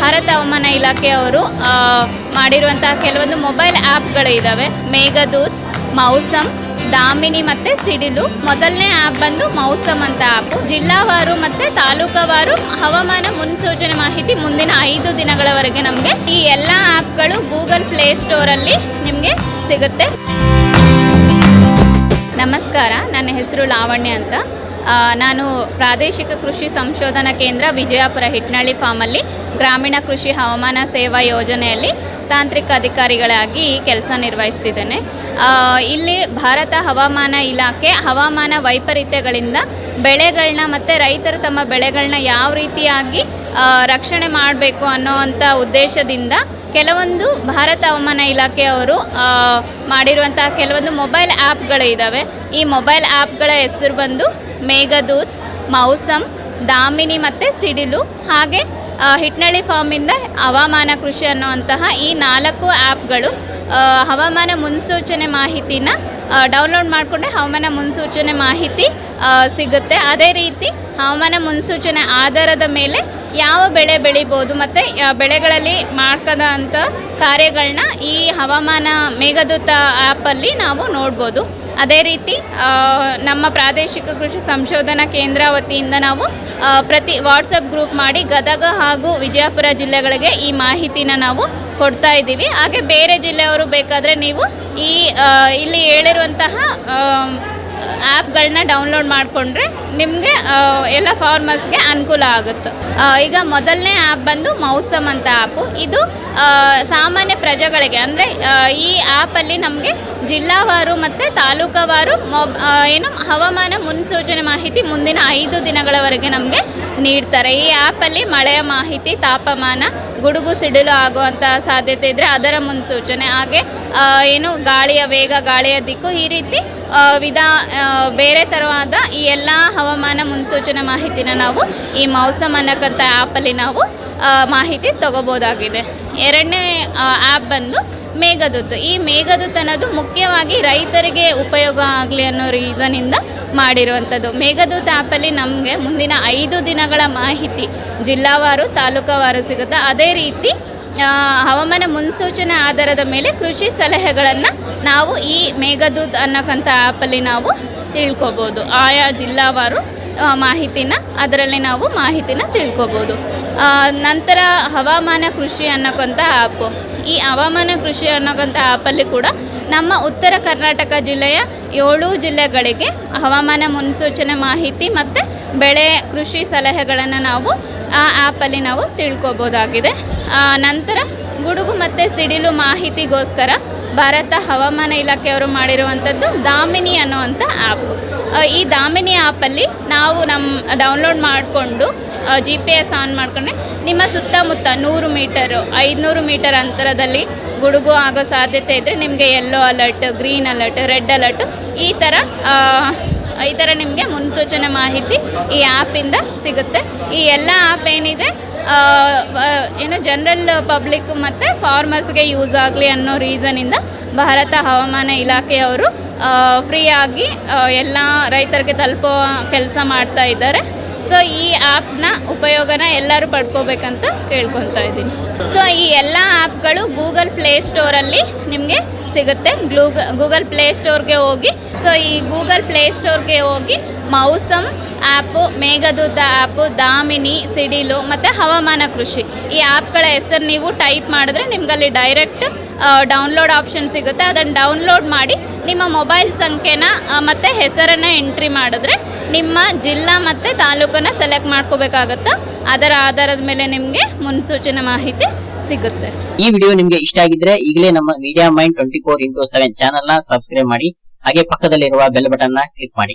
ಭಾರತ ಹವಾಮಾನ ಇಲಾಖೆಯವರು ಮಾಡಿರುವಂತಹ ಕೆಲವೊಂದು ಮೊಬೈಲ್ ಆ್ಯಪ್ಗಳು ಇದ್ದಾವೆ ಮೇಘದೂತ್, ಮೌಸಮ್, ದಾಮಿನಿ ಮತ್ತು ಸಿಡಿಲು. ಮೊದಲನೇ ಆ್ಯಪ್ ಬಂದು ಮೌಸಮ್ ಅಂತ ಆ್ಯಪ್ ಜಿಲ್ಲಾವಾರು ಮತ್ತು ತಾಲೂಕವಾರು ಹವಾಮಾನ ಮುನ್ಸೂಚನೆ ಮಾಹಿತಿ ಮುಂದಿನ ಐದು ದಿನಗಳವರೆಗೆ ನಮಗೆ ಈ ಎಲ್ಲ ಆ್ಯಪ್ಗಳು ಗೂಗಲ್ ಪ್ಲೇ ಸ್ಟೋರಲ್ಲಿ ನಿಮಗೆ ಸಿಗುತ್ತೆ. ನಮಸ್ಕಾರ, ನನ್ನ ಹೆಸರು ಲಾವಣ್ಯ ಅಂತ. ನಾನು ಪ್ರಾದೇಶಿಕ ಕೃಷಿ ಸಂಶೋಧನಾ ಕೇಂದ್ರ ವಿಜಯಪುರ ಹಿಟ್ನಳ್ಳಿ ಫಾರ್ಮಲ್ಲಿ ಗ್ರಾಮೀಣ ಕೃಷಿ ಹವಾಮಾನ ಸೇವಾ ಯೋಜನೆಯಲ್ಲಿ ತಾಂತ್ರಿಕ ಅಧಿಕಾರಿಗಳಾಗಿ ಕೆಲಸ ನಿರ್ವಹಿಸ್ತಿದ್ದೇನೆ. ಇಲ್ಲಿ ಭಾರತ ಹವಾಮಾನ ಇಲಾಖೆ ಹವಾಮಾನ ವೈಪರೀತ್ಯಗಳಿಂದ ಬೆಳೆಗಳನ್ನ ಮತ್ತು ರೈತರು ತಮ್ಮ ಬೆಳೆಗಳನ್ನ ಯಾವ ರೀತಿಯಾಗಿ ರಕ್ಷಣೆ ಮಾಡಬೇಕು ಅನ್ನೋವಂಥ ಉದ್ದೇಶದಿಂದ ಕೆಲವೊಂದು ಭಾರತ ಹವಾಮಾನ ಇಲಾಖೆಯವರು ಮಾಡಿರುವಂತಹ ಕೆಲವೊಂದು ಮೊಬೈಲ್ ಆ್ಯಪ್ಗಳು ಇದ್ದಾವೆ ಈ ಮೊಬೈಲ್ ಆ್ಯಪ್ಗಳ ಹೆಸರು ಬಂದು ಮೇಘದೂತ್, ಮೌಸಮ್, ದಾಮಿನಿ ಮತ್ತು ಸಿಡಿಲು. ಹಾಗೆ ಹಿಟ್ನಳ್ಳಿ ಫಾರ್ಮಿಂದ ಹವಾಮಾನ ಕೃಷಿ ಅನ್ನುವಂತಹ ಈ ನಾಲ್ಕು ಆ್ಯಪ್ಗಳು ಹವಾಮಾನ ಮುನ್ಸೂಚನೆ ಮಾಹಿತಿನ ಡೌನ್ಲೋಡ್ ಮಾಡಿಕೊಂಡ್ರೆ ಹವಾಮಾನ ಮುನ್ಸೂಚನೆ ಮಾಹಿತಿ ಸಿಗುತ್ತೆ. ಅದೇ ರೀತಿ ಹವಾಮಾನ ಮುನ್ಸೂಚನೆ ಆಧಾರದ ಮೇಲೆ ಯಾವ ಬೆಳೆ ಬೆಳಿಬೋದು ಮತ್ತು ಬೆಳೆಗಳಲ್ಲಿ ಮಾಡ್ಕದ ಅಂಥ ಕಾರ್ಯಗಳನ್ನ ಈ ಹವಾಮಾನ ಮೇಘದೂತ ಆ್ಯಪಲ್ಲಿ ನಾವು ನೋಡ್ಬೋದು. ಅದೇ ರೀತಿ ನಮ್ಮ ಪ್ರಾದೇಶಿಕ ಕೃಷಿ ಸಂಶೋಧನಾ ಕೇಂದ್ರ ವತಿಯಿಂದ ನಾವು ಪ್ರತಿ ವಾಟ್ಸಪ್ ಗ್ರೂಪ್ ಮಾಡಿ ಗದಗ ಹಾಗೂ ವಿಜಯಪುರ ಜಿಲ್ಲೆಗಳಿಗೆ ಈ ಮಾಹಿತಿನ ನಾವು ಕೊಡ್ತಾ ಇದ್ದೀವಿ. ಹಾಗೆ ಬೇರೆ ಜಿಲ್ಲೆಯವರು ಬೇಕಾದರೆ ನೀವು ಈ ಇಲ್ಲಿ ಹೇಳಿರುವಂತಹ ಆ್ಯಪ್ಗಳನ್ನ ಡೌನ್ಲೋಡ್ ಮಾಡಿಕೊಂಡ್ರೆ ನಿಮಗೆ ಎಲ್ಲ ಫಾರ್ಮರ್ಸ್ಗೆ ಅನುಕೂಲ ಆಗುತ್ತೆ. ಈಗ ಮೊದಲನೇ ಆ್ಯಪ್ ಬಂದು ಮೌಸಮ್ ಅಂತ ಆ್ಯಪು ಇದು ಸಾಮಾನ್ಯ ಪ್ರಜೆಗಳಿಗೆ, ಅಂದರೆ ಈ ಆ್ಯಪಲ್ಲಿ ನಮಗೆ ಜಿಲ್ಲಾವಾರು ಮತ್ತು ತಾಲೂಕವಾರು ಮೊಬ್ ಏನು, ಹವಾಮಾನ ಮುನ್ಸೂಚನೆ ಮಾಹಿತಿ ಮುಂದಿನ ಐದು ದಿನಗಳವರೆಗೆ ನಮಗೆ ನೀಡ್ತಾರೆ. ಈ ಆ್ಯಪಲ್ಲಿ ಮಳೆಯ ಮಾಹಿತಿ, ತಾಪಮಾನ, ಗುಡುಗು ಸಿಡಿಲು ಆಗುವಂಥ ಸಾಧ್ಯತೆ ಇದ್ದರೆ ಅದರ ಮುನ್ಸೂಚನೆ. ಹಾಗೆ ಏನು, ಗಾಳಿಯ ವೇಗ, ಗಾಳಿಯ ದಿಕ್ಕು ಈ ರೀತಿ ವಿಧ ಬೇರೆ ತರವಾದ ಈ ಎಲ್ಲ ಹವಾಮಾನ ಮುನ್ಸೂಚನೆ ಮಾಹಿತಿನ ನಾವು ಈ ಮೌಸಮ್ ಅನ್ನಕ್ಕಂಥ ಆ್ಯಪಲ್ಲಿ ನಾವು ಮಾಹಿತಿ ತಗೋಬೋದಾಗಿದೆ. ಎರಡನೇ ಆ್ಯಪ್ ಬಂದು ಮೇಘದೂತ್. ಈ ಮೇಘದೂತ್ ಅನ್ನೋದು ಮುಖ್ಯವಾಗಿ ರೈತರಿಗೆ ಉಪಯೋಗ ಆಗಲಿ ಅನ್ನೋ ರೀಸನಿಂದ ಮಾಡಿರುವಂಥದ್ದು ಮೇಘದೂತ್ ಆ್ಯಪಲ್ಲಿ ನಮಗೆ ಮುಂದಿನ ಐದು ದಿನಗಳ ಮಾಹಿತಿ ಜಿಲ್ಲಾವಾರು, ತಾಲೂಕವಾರು ಸಿಗುತ್ತೆ. ಅದೇ ರೀತಿ ಹವಾಮಾನ ಮುನ್ಸೂಚನೆ ಆಧಾರದ ಮೇಲೆ ಕೃಷಿ ಸಲಹೆಗಳನ್ನು ನಾವು ಈ ಮೇಘದೂತ್ ಅನ್ನೋಕ್ಕಂಥ ಆ್ಯಪಲ್ಲಿ ನಾವು ತಿಳ್ಕೊಬೋದು. ಆಯಾ ಜಿಲ್ಲಾವಾರು ಮಾಹಿತಿನ, ಅದರಲ್ಲಿ ನಾವು ಮಾಹಿತಿನ ತಿಳ್ಕೊಬೋದು. ನಂತರ ಹವಾಮಾನ ಕೃಷಿ ಅನ್ನೋಕ್ಕಂಥ ಆ್ಯಪು. ಈ ಹವಾಮಾನ ಕೃಷಿ ಅನ್ನೋಕ್ಕಂಥ ಆ್ಯಪಲ್ಲಿ ಕೂಡ ನಮ್ಮ ಉತ್ತರ ಕರ್ನಾಟಕ ಜಿಲ್ಲೆಯ ಏಳು ಜಿಲ್ಲೆಗಳಿಗೆ ಹವಾಮಾನ ಮುನ್ಸೂಚನೆ ಮಾಹಿತಿ ಮತ್ತು ಬೆಳೆ ಕೃಷಿ ಸಲಹೆಗಳನ್ನು ನಾವು ಆ ಆ್ಯಪಲ್ಲಿ ನಾವು ತಿಳ್ಕೊಬೋದಾಗಿದೆ. ನಂತರ ಗುಡುಗು ಮತ್ತು ಸಿಡಿಲು ಮಾಹಿತಿಗೋಸ್ಕರ ಭಾರತ ಹವಾಮಾನ ಇಲಾಖೆಯವರು ಮಾಡಿರುವಂಥದ್ದು ದಾಮಿನಿ ಅನ್ನುವಂಥ ಆ್ಯಪ್. ಈ ದಾಮಿನಿ ಆ್ಯಪಲ್ಲಿ ನಾವು ನಮ್ಮ ಡೌನ್ಲೋಡ್ ಮಾಡಿಕೊಂಡು ಜಿ ಪಿ ಎಸ್ ಆನ್ ಮಾಡಿಕೊಂಡ್ರೆ ನಿಮ್ಮ ಸುತ್ತಮುತ್ತ ನೂರು ಮೀಟರು, ಐದುನೂರು ಮೀಟರ್ ಅಂತರದಲ್ಲಿ ಗುಡುಗು ಆಗೋ ಸಾಧ್ಯತೆ ಇದ್ದರೆ ನಿಮಗೆ yellow alert green alert red alert ಈ ಥರ ಈ ಥರ ನಿಮಗೆ ಮುನ್ಸೂಚನೆ ಮಾಹಿತಿ ಈ ಆ್ಯಪಿಂದ ಸಿಗುತ್ತೆ. ಈ ಎಲ್ಲ ಆ್ಯಪ್ ಏನಿದೆ ಏನು ಜನರಲ್ ಪಬ್ಲಿಕ್ ಮತ್ತು ಫಾರ್ಮರ್ಸ್ಗೆ ಯೂಸ್ ಆಗಲಿ ಅನ್ನೋ ರೀಸನಿಂದ ಭಾರತ ಹವಾಮಾನ ಇಲಾಖೆಯವರು ಫ್ರೀಯಾಗಿ ಎಲ್ಲ ರೈತರಿಗೆ ತಲುಪೋ ಕೆಲಸ ಮಾಡ್ತಾ ಇದ್ದಾರೆ. ಸೊ ಈ ಆ್ಯಪ್ನ ಉಪಯೋಗನ ಎಲ್ಲರೂ ಪಡ್ಕೋಬೇಕಂತ ಕೇಳ್ಕೊತಾ ಇದ್ದೀನಿ. ಸೊ ಈ ಎಲ್ಲ ಆ್ಯಪ್ಗಳು ಗೂಗಲ್ ಪ್ಲೇ ಸ್ಟೋರಲ್ಲಿ ನಿಮಗೆ ಸಿಗುತ್ತೆ. ಗೂಗಲ್ ಪ್ಲೇ ಸ್ಟೋರ್ಗೆ ಹೋಗಿ. ಸೊ ಈ ಗೂಗಲ್ ಪ್ಲೇ ಸ್ಟೋರ್ಗೆ ಹೋಗಿ ಮೌಸಮ್ ಆ್ಯಪು ಮೇಘದೂತ ಆ್ಯಪು ದಾಮಿನಿ, ಸಿಡಿಲು ಮತ್ತು ಹವಾಮಾನ ಕೃಷಿ. ಈ ಆ್ಯಪ್ಗಳ ಹೆಸರು ನೀವು ಟೈಪ್ ಮಾಡಿದ್ರೆ ನಿಮಗಲ್ಲಿ ಡೈರೆಕ್ಟ್ ಡೌನ್ಲೋಡ್ ಆಪ್ಷನ್ ಸಿಗುತ್ತೆ. ಅದನ್ನು ಡೌನ್ಲೋಡ್ ಮಾಡಿ ನಿಮ್ಮ ಮೊಬೈಲ್ ಸಂಖ್ಯೆನ ಮತ್ತು ಹೆಸರನ್ನು ಎಂಟ್ರಿ ಮಾಡಿದ್ರೆ ನಿಮ್ಮ ಜಿಲ್ಲಾ ಮತ್ತು ತಾಲೂಕನ್ನು ಸೆಲೆಕ್ಟ್ ಮಾಡ್ಕೋಬೇಕಾಗುತ್ತೆ. ಅದರ ಆಧಾರದ ಮೇಲೆ ನಿಮಗೆ ಮುನ್ಸೂಚನೆ ಮಾಹಿತಿ ಸಿಗುತ್ತೆ. ಈ ವಿಡಿಯೋ ನಿಮ್ಗೆ ಇಷ್ಟ ಆಗಿದ್ರೆ ಈಗಲೇ ನಮ್ಮ media mind twenty four into seven ಚಾನಲ್ನ ಸಬ್ಸ್ಕ್ರೈಬ್ ಮಾಡಿ, ಹಾಗೆ ಪಕ್ಕದಲ್ಲಿರುವ ಬೆಲ್ ಬಟನ್ನ ಕ್ಲಿಕ್ ಮಾಡಿ.